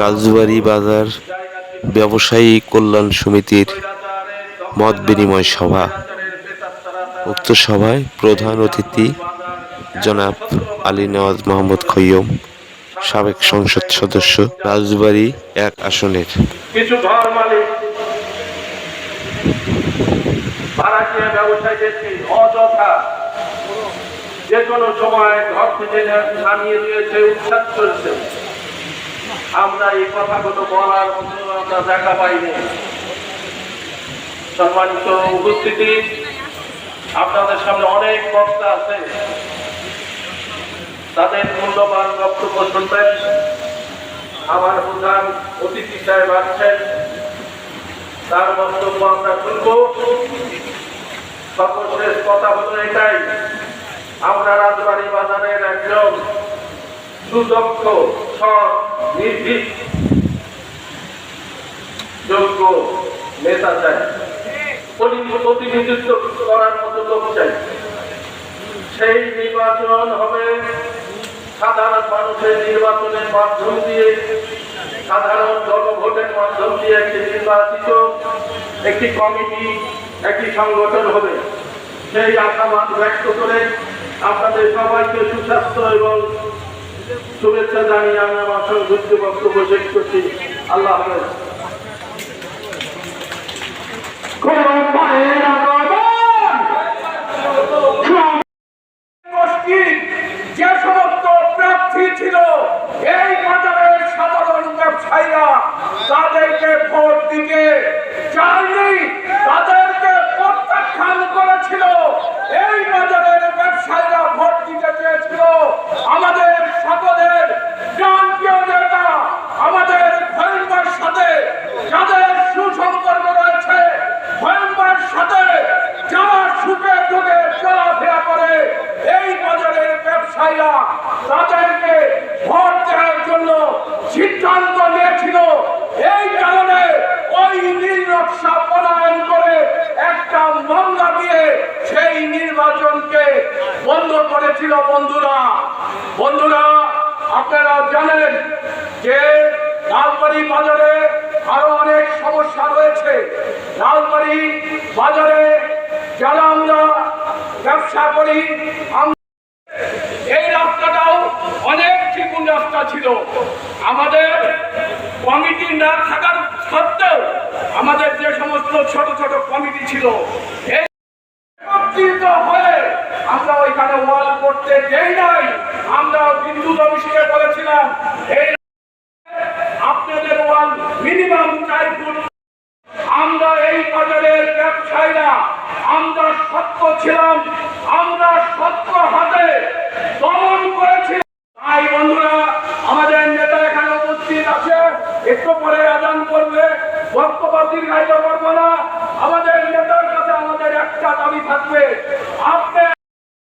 রাজবাড়ী বাজার ব্যবসায়ী কল্যাণ সমিতির মত বিনিময় সভা। উক্ত সভায় প্রধান অতিথি জনাব আলী নওয়াজ মোহাম্মদ খৈয়ম, সাবেক সংসদ সদস্য, রাজবাড়ী এক আসনের। কিছু ঘর মালিক ভাড়াটিয়া ব্যবসায়ীদেরকে অযথা যে কোনো সময় ঘর থেকে নামিয়ে দিয়েছে উচ্ছাদ করেছে। আমরা এই কথাগুলো বলার আমরা দেখা পাইনি। সম্মানিত উপস্থিতি, আপনাদের সামনে অনেক বক্তা আছে। তাদের মূল্যবান বক্তব্য শুনবেন। আমার প্রধান অতিথি সাহেব আসছেন তার বক্তব্য আমরা শুনব। সর্বশেষ কথা হলো এটাই, আমরা রাজবাড়ি বাজারের একজন সুদক্ষ নির্ভীক। যোগ্য নেতা চাই। প্রতিনিধিত্ব করার মতো লোক চাই। সেই নির্বাচন হবে সাধারণ মানুষের নির্বাচনের মাধ্যম দিয়ে, সাধারণ জনভোটের মাধ্যম দিয়ে একটি নির্বাচিত একটি কমিটি, একটি সংগঠন হবে। সেই আশাবাদ ব্যক্ত করে আপনাদের সবাইকে সুস্বাস্থ্য এবং শুভেচ্ছা জানিয়ে আমি আমার সংযুক্ত বক্তব্য শেষ করছি। আল্লাহ হাফেজ গোষ্ঠীর যে সমস্ত প্রার্থী ছিল এই বাজারের সাধারণ ব্যবসায়ীরা তাদেরকে ভোট দিতে চায়নি তাদেরকে প্রত্যাখ্যান করেছিল এই বাজারের ব্যবসায়ীরা ভোট দিতে চেয়েছিল আমাদের সকলের প্রান্তীয় নেতা আমাদের ভয়ঙ্কর সাথে যাদের সুসম্পর্ক রয়েছে ভয়ঙ্কর সাথে যারা সুখে দুঃখে চলাফেরা করে এই বাজারের ব্যবসায়ীরা তাদেরকে ভোট দেওয়ার জন্য সিদ্ধান্ত নিয়েছিল। এই কারণে ওই নীল নকশা প্রণয়ন করে একটা মামলা দিয়ে সেই নির্বাচনকে বন্ধ করেছিল বন্ধুরা। বন্ধুরা, আপনারা জানেন যে লালবাড়ি বাজারে আরও অনেক সমস্যা রয়েছে। লালবাড়ি বাজারে যারা আমরা ব্যবসা করি আম- এই রাস্তাটাও অনেক চিকুন রাস্তা ছিল। আমাদের কমিটি না থাকার সত্ত্বেও আমাদের যে সমস্ত ছোট ছোট কমিটি ছিল একত্রিত হয়ে আমরা ওইখানে ওয়াল করতে দেই নাই। আমরা বিন্দু বলেছিলাম, এই আপনাদের ওয়াল মিনিমাম চার ফুট। আমরা এই বাজারের ব্যবসায়ীরা, আমরা সত্য ছিলাম, আমরা সত্য হাতে দমন করেছিলাম। তাই বন্ধুরা আমাদের নেতা এখানে উপস্থিত আছে একটু পরে আদান করবে বক্তব্য দীর্ঘায়িত করব না আমাদের নেতার কাছে আমাদের একটা দাবি থাকবে। আপনি